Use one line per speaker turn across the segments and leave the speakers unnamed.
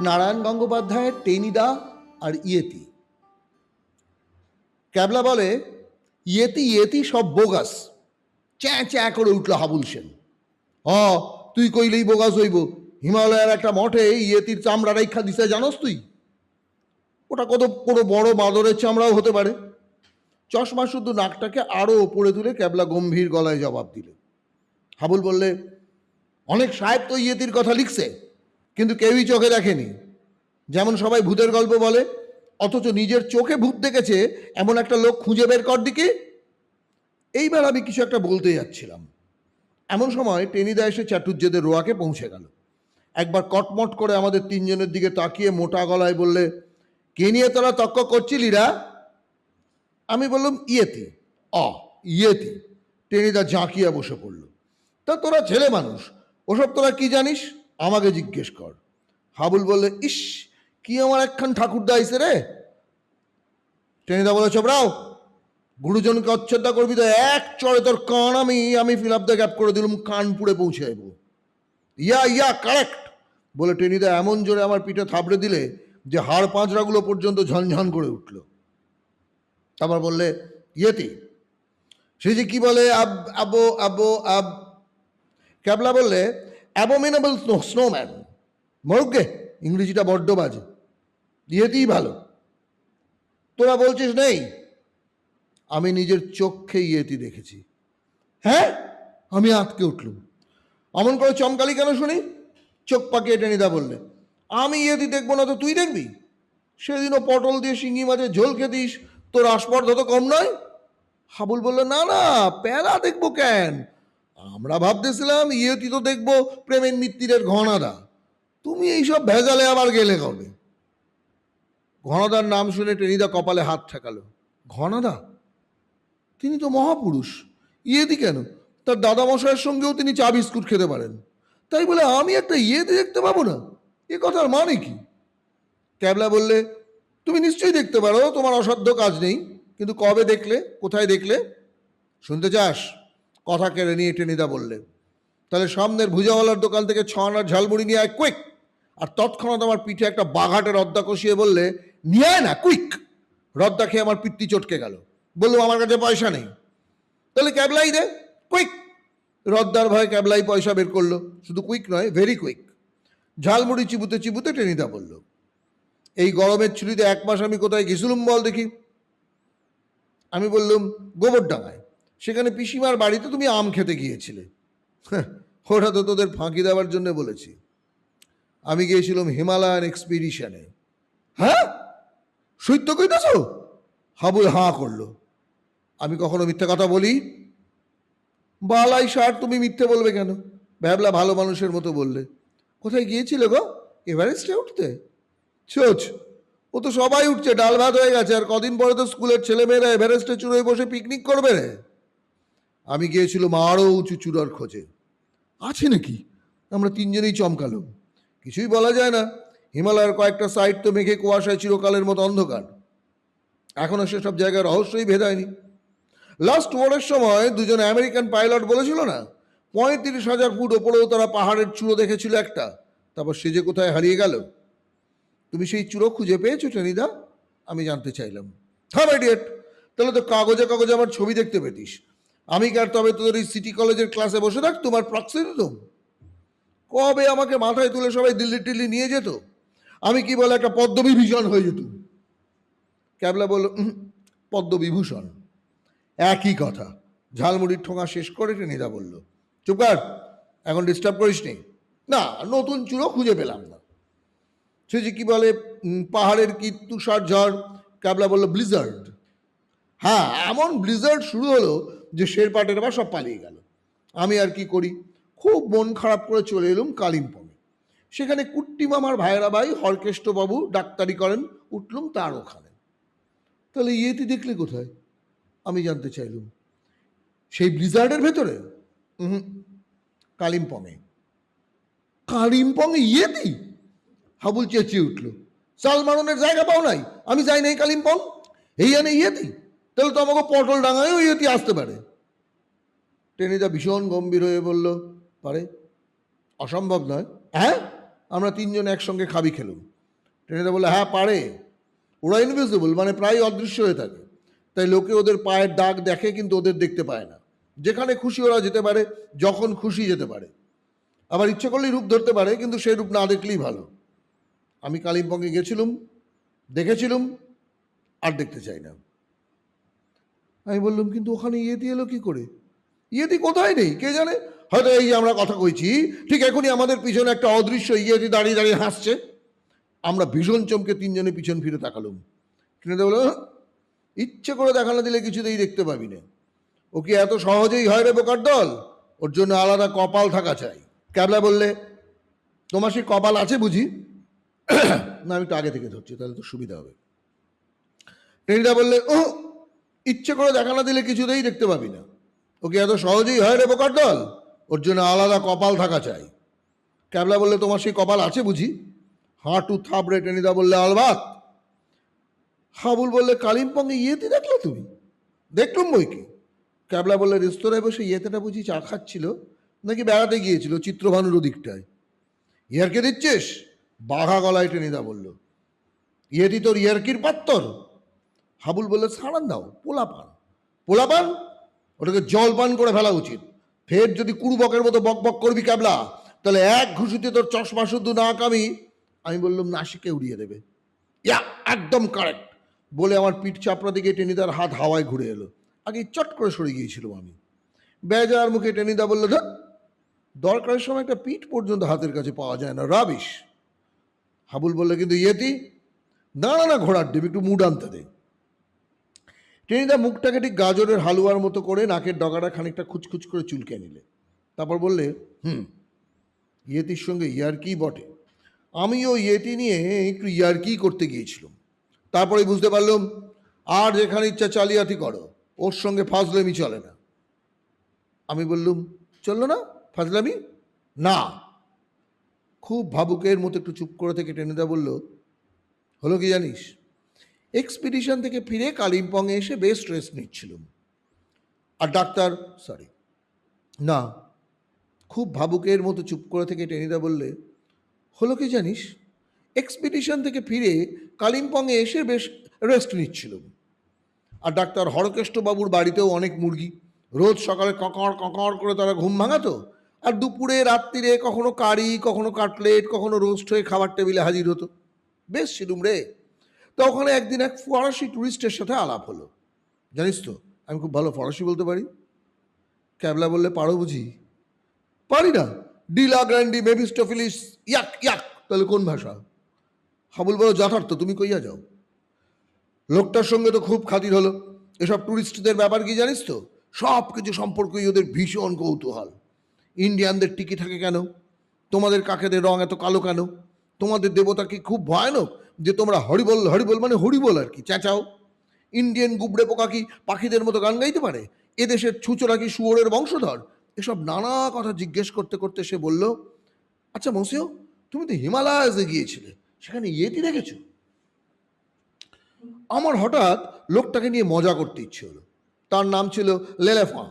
নারায়ণ গঙ্গোপাধ্যায়ের টেনিদা আর ইয়েতি। ক্যাবলা বলে, yeti yeti সব বোগাস। চ্যাঁ চ্যাঁ করে উঠল হাবুল সেন। হ তুই কইলেই বোগাস হইব। হিমালয়ের একটা মঠে ইয়েতির চামড়া রেখা দিছে, জানোস তুই? ওটা কত কোনো বড় বাঁদরের চামড়াও হতে পারে। চশমা শুধু নাকটাকে আরও ওপরে তুলে ক্যাবলা গম্ভীর গলায় জবাব দিল। হাবুল বললে, অনেক সাহেব তো ইয়েতির কথা লিখছে। কিন্তু কেউই চোখে দেখেনি। যেমন সবাই ভূতের গল্প বলে, অথচ নিজের চোখে ভূত দেখেছে এমন একটা লোক খুঁজে বের কর দিকে। এইবার আমি কিছু একটা বলতে যাচ্ছিলাম। এমন সময় টেনিদা এসে চাটুর্যেদের রোয়াকে পৌঁছে গেল। একবার কটমট করে আমাদের তিনজনের দিকে তাকিয়ে মোটা গলায় বললে, কে নিয়ে তোরা তক্ক করছিলিরা আমি বললাম, ইয়েতি। অ, ইয়েতি। টেনিদা জাঁকিয়া বসে পড়ল। তা তোরা ছেলে মানুষ, ওসব তোরা কি জানিস? আমাকে জিজ্ঞেস কর। হাবুল বললে, ইস, কি আমার একখান ঠাকুরদা আইসে রে? টেনিদা বলে চবরাও গুরুজনকে অচ্ছেদা করবি তো এক চড়ে তোর কান আমি আমি ফিল আপ দ্য গ্যাপ করে দিলাম, কানপুরে পৌঁছে যাব ইয়া ইয়া, কারেক্ট! বলে টেনিদা এমন জোরে আমার পিঠে থাবড়ে দিলে যে হাড় পাঁচড়াগুলো পর্যন্ত ঝনঝন করে উঠল। তারপর বললে, ইয়েতি, সে যে কি বলে, আব, আবো আবো, আব? ক্যাবলা বললে অ্যাবোমিনেবল স্নো স্নোম্যান মরুগে ইংরেজিটা বড্ড বাজে। ইয়েতেই ভালো। তোরা বলছিস নেই? আমি নিজের চোখে ইয়েতি দেখেছি। হ্যাঁ? আমি আটকে উঠলুম। অমন করে চমকালি কেন শুনি? চোখ পাকিয়ে টেনিদা বললে, আমি ইয়েতি দেখব না তো তুই দেখবি? সেদিনও পটল দিয়ে শিঙি মাছের ঝোল খেতিস, তোর আস্পর্ধা তো কম নয়? হাবুল বলল, না না প্যারা দেখব কেন? আমরা ভাবতেছিলাম ইয়েতি তো দেখব প্রেমের মিত্তিরের ঘনাদা। তুমি এইসব ভেজালে আবার গেলে কবে? ঘনাদার নাম শুনে টেনিদা কপালে হাত ঠেকালো। ঘনাদা? তিনি তো মহাপুরুষ। ইয়েদি কেন? তার দাদামশাইয়ের সঙ্গেও তিনি চা বিস্কুট খেতে পারেন। তাই বলে আমি একটা ইয়েদি দেখতে পাবো না? এ কথার মানে কি? ক্যাবলা বললে, তুমি নিশ্চয়ই দেখতে পারো, তোমার অসাধ্য কাজ নেই। কিন্তু কবে দেখলে, কোথায় দেখলে? শুনতে চাস? কথা কেড়ে নিয়ে টেনিদা বললে তাহলে সামনের ভুজাওয়ালার দোকান থেকে ছ আনার ঝালমুড়ি নিয়ে আয় কুইক। আর তৎক্ষণাৎ আমার পিঠে একটা বাঘাটে রদ্দা কষিয়ে বললে, নিয়ে আয় না, কুইক। রদ্দা খেয়ে আমার পিত্তি চটকে গেল। বলল, আমার কাছে পয়সা নেই। তাহলে ক্যাবলাই দে, কুইক। রদ্দার ভয় ক্যাবলাই পয়সা বের করল। শুধু কুইক নয়, ভেরি কুইক। ঝালমুড়ি চিবুতে চিবুতে টেনিদা বলল, এই গরমের ছুটিতে এক মাস আমি কোথায় গেছিলুম বল দেখি? আমি বললুম, গোবরডাঙ্গায়। সেখানে পিসিমার বাড়িতে তুমি আম খেতে গিয়েছিলে। হ্যাঁ, ওটা তো তোদের ফাঁকি দেওয়ার জন্য বলেছি। আমি গিয়েছিলাম হিমালয়ান এক্সপিডিশনে। হ্যাঁ? সত্য কইতেছ? হাবুল হাঁ করল। আমি কখনো মিথ্যা কথা বলি? বালাই সার তুমি মিথ্যে বলবে কেন? ভ্যাবলা ভালো মানুষের মতো বললে। কোথায় গিয়েছিলে গো? এভারেস্টে উঠতে? ছোচ ও তো সবাই উঠছে ডাল ভাত হয়ে গেছে আর কদিন পরে তো স্কুলের ছেলেমেয়েরা এভারেস্টে চূড়োয় বসে পিকনিক করবে রে। আমি গিয়েছিলাম আরও উঁচু চূড়ার খোঁজে। আছে নাকি? আমরা তিনজনেই চমকালো কিছুই বলা যায় না। হিমালয়ের কয়েকটা সাইড তো মেঘে কুয়াশায় চিরকালের মতো অন্ধকার। এখনও সেসব জায়গায় রহস্যই ভেদায়নি লাস্ট ওয়ারের সময় দুজন আমেরিকান পাইলট বলেছিল না, পঁয়ত্রিশ হাজার ফুট ওপরেও তারা পাহাড়ের চূড়ো দেখেছিল একটা। তারপর সে যে কোথায় হারিয়ে গেল। তুমি সেই চূড়ো খুঁজে পেয়েছ টেনিদা আমি জানতে চাইলাম। হ্যাঁ ইডিয়েট তাহলে তো কাগজে কাগজে আমার ছবি দেখতে পেতিস। আমি কি আর তবে তোদের এই সিটি কলেজের ক্লাসে বসে থাক, তোমার প্রক্সি দিতাম কবে আমাকে মাথায় তুলে সবাই দিল্লি টিল্লি নিয়ে যেত? আমি কি বলে একটা পদ্মবিভূষণ হয়ে যেত ক্যাবলা বলল পদ্মবিভূষণ। একই কথা। ঝালমুড়ির ঠোঙা শেষ করে টেনিদা বলল। চুপ কর, এখন ডিস্টার্ব করিস নি। না, নতুন চূড়ো খুঁজে পেলাম না। সে যে কি বলে পাহাড়ের কি তুষার ঝড় ক্যাবলা বলল ব্লিজার্ড হ্যাঁ এমন ব্লিজার্ড শুরু হলো যে শেরপাটের আবার সব পালিয়ে গেল। আমি আর কি করি? খুব মন খারাপ করে চলে এলুম কালিম্পংয়ে। সেখানে কুট্টি মামার ভাইরা ভাই, হরকেষ্টবাবু ডাক্তারি করেন, উঠলুম তার ওখানে। তাহলে ইয়েতে দেখলে কোথায়? আমি জানতে চাইলুম, সেই ব্লিজার্ডের ভেতরে? হুম কালিম্পংয়ে। কালিম্পংয়ে ইয়েতি? হাবুল চেঁচিয়ে উঠল, চাল সালমানের জায়গা পাও নাই? আমি যাই নাই কালিম্পং? এই আনে ইয়েতি? তাহলে তো আমাকে পটল ডাঙায়ও ইয়েতি আসতে পারে। টেনিদা ভীষণ গম্ভীর হয়ে বলল, পারে, অসম্ভব নয়। হ্যাঁ? আমরা তিনজন একসঙ্গে খাবি খেলুম। টেনিদা বলল হ্যাঁ পারে। ওরা ইনভিজিবল মানে প্রায় অদৃশ্য হয়ে থাকে। তাই লোকে ওদের পায়ের দাগ দেখে কিন্তু ওদের দেখতে পায় না। যেখানে খুশি ওরা যেতে পারে, যখন খুশি যেতে পারে। আবার ইচ্ছে করলেই রূপ ধরতে পারে, কিন্তু সেই রূপ না দেখলেই ভালো। আমি কালিম্পংয়ে গেছিলুম, দেখেছিলুম, আর দেখতে চাই না। আমি বললাম, কিন্তু ওখানে ইয়ে দিয়ে এলো কী করে? ইয়েতি কোথায় নেই? কে জানে? হয়তো এই যে আমরা কথা কইছি, ঠিক এখনই আমাদের পিছনে একটা অদৃশ্য ইয়েতি দাঁড়িয়ে দাঁড়িয়ে হাসছে। আমরা ভীষণ চমকে তিনজনে পিছন ফিরে তাকালুম। কিনে বলো ইচ্ছে করে দেখানো দিলে কিছুতেই দেখতে পাবি না। ও কি এত সহজেই হয় রে বোকার দল? ওর জন্য আলাদা কপাল থাকা চাই। ক্যাবলা বললে, তোমার সেই কপাল আছে বুঝি? না, আমি একটু আগে থেকে ধরছি, তাহলে তো সুবিধা হবে। টেনিদা বললে ও ইচ্ছে করে দেখানো দিলে কিছুতেই দেখতে পাবি না। ওকে এত সহজেই হয় রে বোকার দল? ওর জন্য আলাদা কপাল থাকা চাই। ক্যাবলা বললে, তোমার সেই কপাল আছে বুঝি? হাঁটু থাবড়ে টেনিদা বললে, আলবাত। হাবুল বললে, কালিম্পংয়ে ইয়েতে দেখলে তুমি? দেখলুম বই কি? ক্যাবলা বললে, রেস্তোরাঁয় বসে ইয়েতেটা বুঝি চা খাচ্ছিল? নাকি বেড়াতে গিয়েছিল চিত্রভানুর ওদিকটায়? ইয়ারকে দিচ্ছিস? বাঘা গলায় টেনিদা বলল। ইয়েতি তোর ইয়ারকির পাত্তর? হাবুল বললে, ছাড়ান দাও পোলা পান পোলা পান ওটাকে জল পান করে ফেলা উচিত। ফের যদি কুড়ুবকের মতো বক বক করবি ক্যাবলা, তাহলে এক ঘুষিতে তোর চশমা শুদ্ধ না কামি, আমি বললাম নাসিকে উড়িয়ে দেবে। ইয়া, একদম কারেক্ট বলে আমার পিঠ চাপড়া দিকে টেনিদার হাত হাওয়ায় ঘুরে এলো। আগে চট করে সরে গিয়েছিলাম আমি। বেজার মুখে টেনিদা বলল, ধর, দরকারের সময় একটা পিঠ পর্যন্ত হাতের কাছে পাওয়া যায় না, রাবিশ। হাবুল বললে, কিন্তু ইয়েতি না না ঘোড়ার ডিম, একটু মুড আনতে দে। টেনিদা মুখটাকে ঠিক গাজরের হালুয়ার মতো করে নাকের ডগাটা খানিকটা খুচখুচ করে চুলকে নিলে। তারপর বললে, হুম, ইয়েতির সঙ্গে ইয়ারকি বটে। আমিও ইয়েটি নিয়ে একটু ইয়ারকি করতে গিয়েছিলাম। তারপরে বুঝতে পারলাম, আর যেখানে ইচ্ছা চালিয়াতি করো, ওর সঙ্গে ফাজলামি চলে না। আমি বললুম, চলল না? ফাজলামি? না। খুব ভাবুকের মতো একটু চুপ করে থেকে টেনিদা বলল, হলো কি জানিস? এক্সপিডিশন থেকে ফিরে কালিম্পংয়ে এসে বেশ রেস্ট নিচ্ছিলাম। আর ডাক্তার সরি না, খুব ভাবুকের মতো চুপ করে থেকে টেনিদা বললে, হলো কি জানিস এক্সপিডিশন থেকে ফিরে কালিম্পংয়ে এসে বেশ রেস্ট নিচ্ছিলাম। আর ডাক্তার হরকেষ্টবাবুর বাড়িতেও অনেক মুরগি। রোজ সকালে ককড় কঁকড় করে তারা ঘুম ভাঙাতো। আর দুপুরে, রাত্রিরে কখনো কারি, কখনো কাটলেট, কখনো রোস্ট হয়ে খাবার টেবিলে হাজির হতো। বেশ ছিলুম রে তো ওখানে একদিন এক ফরাসি ট্যুরিস্টের সাথে আলাপ হলো। জানিস তো, আমি খুব ভালো ফরাসি বলতে পারি। ক্যাবলা বললে, পারো বুঝি? পারি না। ডিলা গ্র্যান্ডি, মেভিস্টোফিলিস, ইয়াক ইয়াক, তাহলে কোন ভাষা? হাবুল বলো যথার্থ, তুমি কইয়া যাও। লোকটার সঙ্গে তো খুব খাতির হলো। এসব ট্যুরিস্টদের ব্যাপার কি জানিস তো? সব কিছু সম্পর্কেই ওদের ভীষণ কৌতূহল। ইন্ডিয়ানদের টিকি থাকে কেন? তোমাদের কাকেদের রং এত কালো কেন? তোমাদের দেবতা কি খুব ভয়ানক? যে তোমরা হরিবল হরিবল মানে হরিবল আর কি, চেঁচাও। ইন্ডিয়ান গুবড়ে পোকা কি পাখিদের মতো গান গাইতে পারে? এদেশের ছুচোরা কি শুয়োরের বংশধর? এসব নানা কথা জিজ্ঞেস করতে করতে সে বলল আচ্ছা মসিও, তুমি তো হিমালয়াসে গিয়েছিলে, সেখানে ইয়েতি দেখেছ? আমার হঠাৎ লোকটাকে নিয়ে মজা করতে ইচ্ছে হলো। তার নাম ছিল লেলেফা।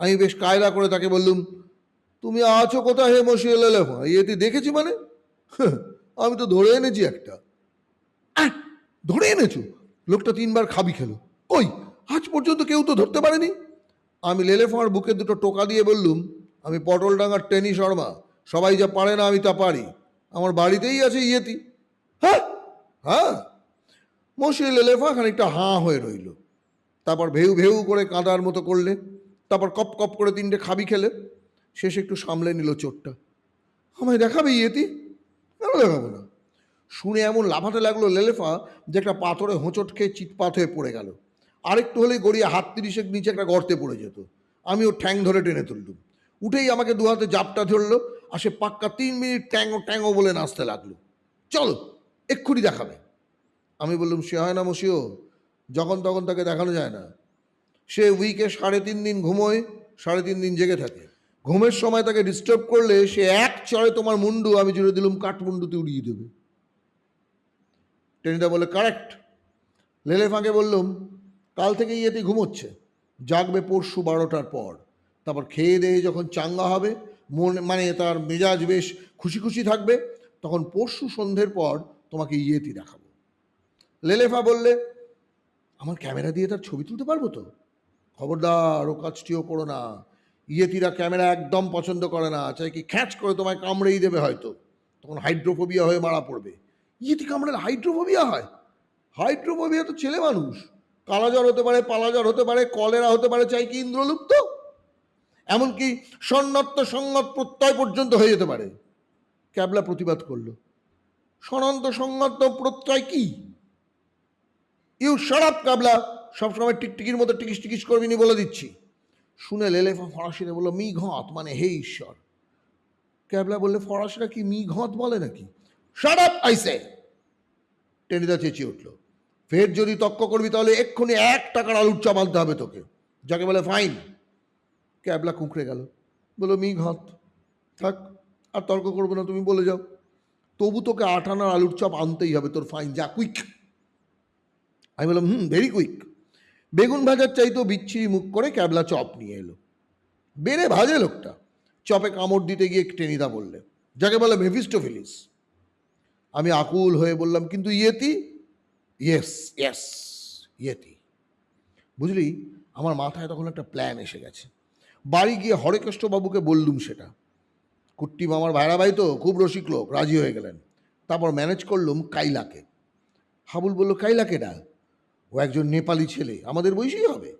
আমি বেশ কায়দা করে তাকে বললুম, তুমি আছো কোথায় হে মশিয়ে লেলেফা? ইয়েতি দেখেছি মানে? আমি তো ধরে এনেছি একটা। ধরে এনেছো। লোকটা তিনবার খাবি খেলো। ওই, আজ পর্যন্ত কেউ তো ধরতে পারেনি। আমি লেলেফাঁর বুকে দুটো টোকা দিয়ে বললুম, আমি পটলডাঙ্গার টেনি শর্মা, সবাই যা পারে না আমি তা পারি। আমার বাড়িতেই আছে ইয়েতি। হ্যাঁ হ্যাঁ। মশিয়ে লেলেফা খানিকটা হাঁ হয়ে রইল। তারপর ভেউ ভেউ করে কাঁদার মতো করলে, তারপর কপ কপ করে তিনটে খাবি খেলে। শেষে একটু সামলে নিল চোরটা আমায় দেখাবে ইয়েতি? কেন দেখাবো না? শুনে এমন লাফাতে লাগল লেলেফা যে একটা পাথরে হোঁচট খেয়ে চিৎপাত হয়ে পড়ে গেল। আরেকটু হলেই গড়িয়ে হাত তিরিশেক নিচে একটা গর্তে পড়ে যেত। আমি ওর ঠ্যাং ধরে টেনে তুললুম। উঠেই আমাকে দু হাতে জাপটা ধরলো আর সে পাক্কা তিন মিনিট ট্যাঙ্গো ট্যাঙ্গো বলে নাচতে লাগল। চলো, এক্ষুনি দেখাবে। আমি বললাম, সে হয় না মসিও যখন তখন তাকে দেখানো যায় না। সে উইকে সাড়ে তিন দিন ঘুমোয়, সাড়ে তিন দিন জেগে থাকে। ঘুমের সময় তাকে ডিস্টার্ব করলে সে এক চড়ে তোমার মুন্ডু আমি জুড়ে দিলুম, কাঠমুন্ডুতে উড়িয়ে দেবে। টেনিদা বলে কারেক্ট লেলে ফাঁকে বললুম, কাল থেকে ইয়েতে ঘুমোচ্ছে। জাগবে পরশু বারোটার পর। তারপর খেয়ে দেয়ে যখন চাঙ্গা হবে, মন মানে তার মেজাজ বেশ খুশি খুশি থাকবে, তখন পরশু সন্ধ্যের পর তোমাকে ইয়েতি দেখাবো। লেলেফা বললে, আমার ক্যামেরা দিয়ে তার ছবি তুলতে পারব তো? খবরদার, ও কাজটিও করো না। ইয়েতিরা ক্যামেরা একদম পছন্দ করে না। চাই কি খ্যাচ করে তোমায় কামড়েই দেবে হয়তো। তখন হাইড্রোফোবিয়া হয়ে মারা পড়বে। ইয়েতি কামড়ালে হাইড্রোফোবিয়া হয়। হাইড্রোফোবিয়া তো ছেলে মানুষ। কালাজ্বর হতে পারে পালাজ্বর হতে পারে, কলেরা হতে পারে, চাই কি ইন্দ্রলুপ্ত? এমনকি সন্ন্যত্ব সংগত প্রত্যয় পর্যন্ত হয়ে যেতে পারে। ক্যাবলা প্রতিবাদ করল। সনন্ত সংগত প্রত্যয় কি? ইউ সারাপ কাবলা সবসময় টিকটিকির মতো টিকিস টিকিস করবি নি বলে দিচ্ছি। শুনে লেলেফা ফরাসিতে বলল মি ঘত মানে হে ঈশ্বর। ক্যাবলা বললে, ফরাসিরা কি মি ঘত বলে নাকি? সারাপ আইসে টেনিদা চেঁচিয়ে উঠল। ফের যদি তক্ক করবি তাহলে এক্ষুনি এক টাকার আলুর চপ আনতে হবে তোকে। যাকে বলে ফাইন ক্যাবলা কুঁকড়ে গেল। বলল মি ঘত থাক, আর তর্ক করব না, তুমি বলে যাও। তবু তোকে আট আনার আলুর চপ আনতেই হবে, তোর ফাইন যা কুইক আমি বললাম, হুম ভেরি কুইক বেগুন ভাজার চাইতেও বিচ্ছিরি মুখ করে ক্যাবলা চপ নিয়ে এলো। বেড়ে ভাজে লোকটা। চপে কামড় দিতে গিয়ে টেনিদা বললে, যাকে বলে মেফিস্টোফিলিস আমি আকুল হয়ে বললাম, কিন্তু ইয়েতি? Yes yes Yeti. বুঝলি? আমার মাথায় তখন একটা প্ল্যান এসে গেছে। বাড়ি গিয়ে হরেকৃষ্ণবাবুকে বললুম সেটা। কুট্টি মামার ভাইরা ভাই তো, খুব রসিক লোক, রাজি হয়ে গেলেন। তারপর ম্যানেজ করলুম কাইলাকে। হাবুল বলল কাইলাকে ডা ও একজন নেপালি ছেলে, আমাদের বয়সী হবে।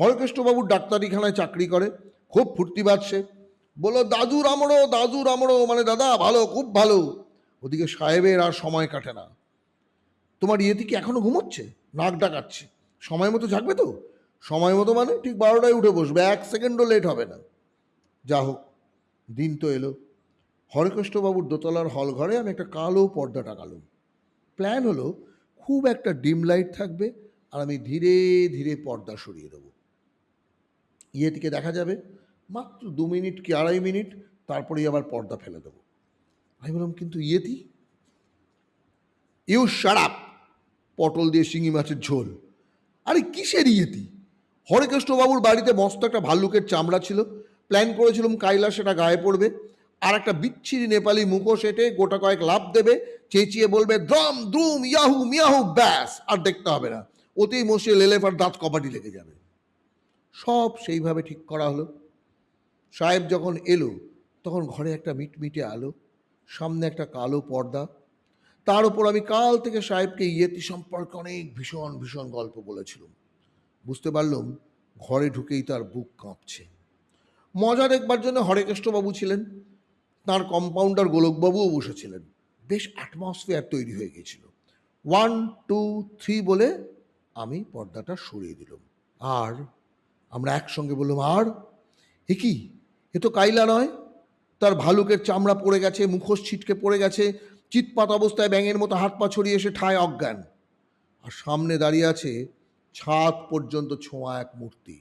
হরকেষ্টবাবুর ডাক্তারিখানায় চাকরি করে, খুব ফুর্তি বাজছে বলল দাদু রামড়ো দাদু রামড়ো মানে দাদা, ভালো, খুব ভালো। ওদিকে সাহেবের আর সময় কাটে না। তোমার ইয়েতে কি এখনও ঘুমোচ্ছে? নাক ডাকাচ্ছে। সময় মতো জাগবে তো? সময় মতো মানে ঠিক বারোটায় উঠে বসবে, এক সেকেন্ডও লেট হবে না। যা হোক, দিন তো এলো। হরেকৃষ্ণবাবুর দোতলার হল ঘরে আমি একটা কালো পর্দা টাকালুম প্ল্যান হলো খুব একটা ডিম লাইট থাকবে আর আমি ধীরে ধীরে পর্দা সরিয়ে দেবো। ইয়েটিকে দেখা যাবে, মাত্র দু মিনিট কি আড়াই মিনিট, তারপরেই আবার পর্দা ফেলে দেবো। আমি বললাম, কিন্তু ইয়েতি ইউ সারাপ পটল দিয়ে শিঙি মাছের ঝোল। আরে, কিসের ইয়েতি হরেকৃষ্ণবাবুর বাড়িতে মস্ত একটা ভাল্লুকের চামড়া ছিল। প্ল্যান করেছিলাম কাইলা সেটা গায়ে পড়বে। আর একটা বিচ্ছিরি নেপালি মুখোশ এঁটে গোটা কয়েক লাভ দেবে, চেঁচিয়ে বলবে, দ্রম, দ্রুম, ইয়াহু, মিয়াহু, ব্যাস, আর দেখতে হবে না। ওতেই মশে লেলেফার দাঁত কপাটি লেগে যাবে। সব সেইভাবে ঠিক করা হলো। সাহেব যখন এলো, তখন ঘরে একটা মিটমিটে আলো। সামনে একটা কালো পর্দা। তার উপর আমি কাল থেকে সাহেবকে ইয়েতি সম্পর্কে অনেক ভীষণ ভীষণ গল্প বলেছিলাম। বুঝতে পারলাম, ঘরে ঢুকেই তার বুক কাঁপছে। মজা দেখবার জন্য হরেকৃষ্ণবাবু ছিলেন। তার কম্পাউন্ডার গোলকবাবুও বসেছিলেন। বেশ অ্যাটমসফিয়ার তৈরি হয়ে গেছিল ওয়ান টু থ্রি বলে আমি পর্দাটা সরিয়ে দিলাম। আর আমরা একসঙ্গে বললাম, আর? এ কি? এ তো কাইলা নয়? তার ভালুকের চামড়া পড়ে গেছে, মুখোশ ছিটকে পড়ে গেছে, চিৎপাত অবস্থায় ব্যাঙের মতো হাত পা ছড়িয়ে এসে ঠায় অজ্ঞান। আর সামনে দাঁড়িয়ে আছে ছাদ পর্যন্ত ছোঁয়া এক মূর্তি।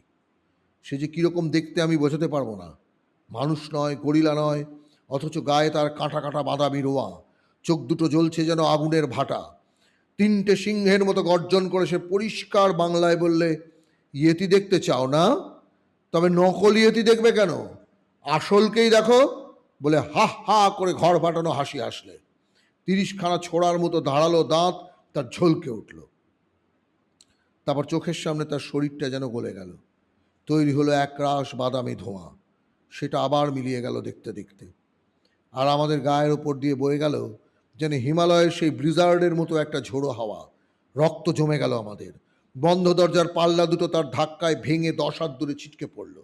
সে যে কীরকম দেখতে আমি বোঝাতে পারব না। মানুষ নয়, গরিলা নয়, অথচ গায়ে তার কাঁটা কাঁটা বাদামি রোয়া চোখ দুটো জ্বলছে যেন আগুনের ভাটা। তিনটে সিংহের মতো গর্জন করে সে পরিষ্কার বাংলায় বললে, ইয়েতি দেখতে চাও না? তবে নকল ইয়েতি দেখবে কেন? আসলকেই দেখো। বলে হা হা করে ঘর ফাটানো হাসি আসলে। তিরিশখানা ছোড়ার মতো দাঁড়াল দাঁত তার ঝলকে উঠল। তারপর চোখের সামনে তার শরীরটা যেন গলে গেল। তৈরি হলো এক রাস বাদামি ধোঁয়া। সেটা আবার মিলিয়ে গেল দেখতে দেখতে। আর আমাদের গায়ের ওপর দিয়ে বয়ে গেল যেন হিমালয়ের সেই ব্রিজার্ডের মতো একটা ঝোড়ো হাওয়া। রক্ত জমে গেল আমাদের। বন্ধ দরজার পাল্লা দুটো তার ধাক্কায় ভেঙে দশ হাত দূরে ছিটকে পড়ল।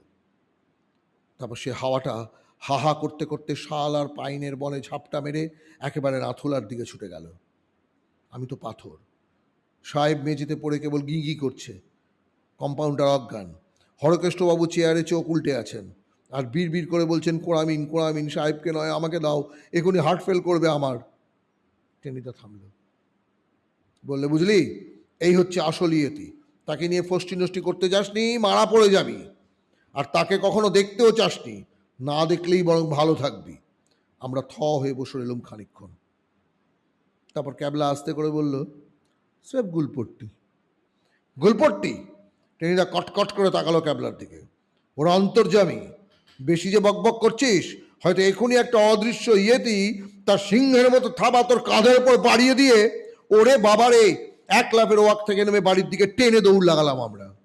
তারপর সে হাওয়াটা হা হা করতে করতে শাল আর পাইনের বলে ঝাপটা মেরে একেবারে নাথুলার দিকে ছুটে গেল। আমি তো পাথর। সাহেব মেঝেতে পড়ে কেবল গি গি করছে। কম্পাউন্ডার অজ্ঞান। হরকেষ্টবাবু চেয়ারে চোখ উল্টে আছেন আর বিড় বিড় করে বলছেন কোড়ামিন কোড়ামিন সাহেবকে নয়, আমাকে দাও। এখনই হার্ট ফেল করবে আমার। টেনিদা থামল। বললে, বুঝলি, এই হচ্ছে আসল ইয়েতি। তাকে নিয়ে ফষ্টি নষ্টি করতে যাসনি, মারা পড়ে যাবি। আর তাকে কখনো দেখতেও চাসনি। না দেখলেই বরং ভালো থাকবি। আমরা থ হয়ে বসে রইলাম খানিক্ষণ তারপর ক্যাবলা আস্তে করে বলল, স্রেফ গুলপট্টি। গুলপট্টি? টেনিদা কটকট করে তাকালো ক্যাবলার দিকে। ওরা অন্তর্জামী। বেশি যে বকবক করছিস, হয়তো এখনই একটা অদৃশ্য ইয়েতি তার সিংহের মতো থাবা তোর কাঁধের উপর বাড়িয়ে দিয়ে ওরে বাবারে, এক লাফের ওয়াক থেকে নেমে বাড়ির দিকে টেনে দৌড় লাগালাম আমরা।